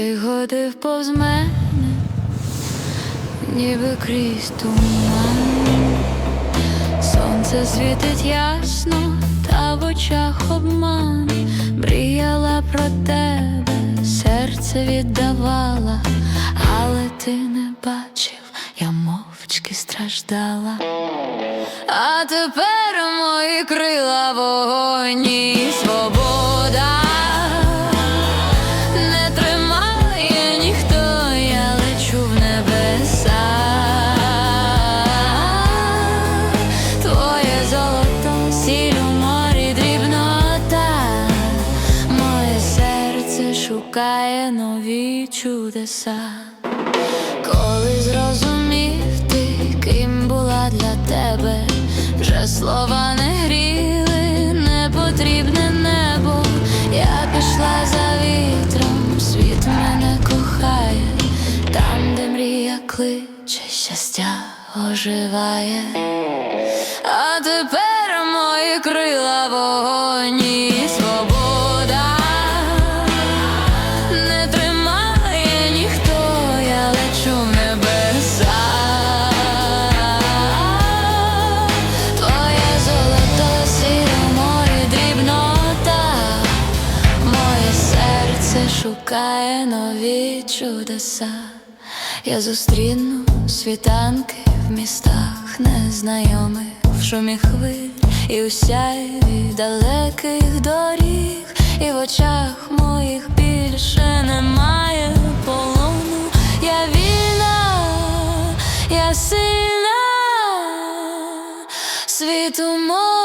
проходив повз мене, ніби крізь туман. Сонце світить ясно, та в очах обман. Мріяла про тебе, серце віддавала, але ти не бачив, я мовчки страждала. А тепер мої крила вогонь шукає нові чудеса. Коли зрозумів ти, ким була для тебе, вже слова не гріли, не потрібне небо. Я пішла за вітром, світ мене кохає, там, де мрія кличе, щастя оживає. Шукає нові чудеса. Я зустріну світанки в містах незнайомих, в шумі хвиль і у сяйві далеких доріг, і в очах моїх більше немає полону. Я вільна, я сильна, світу море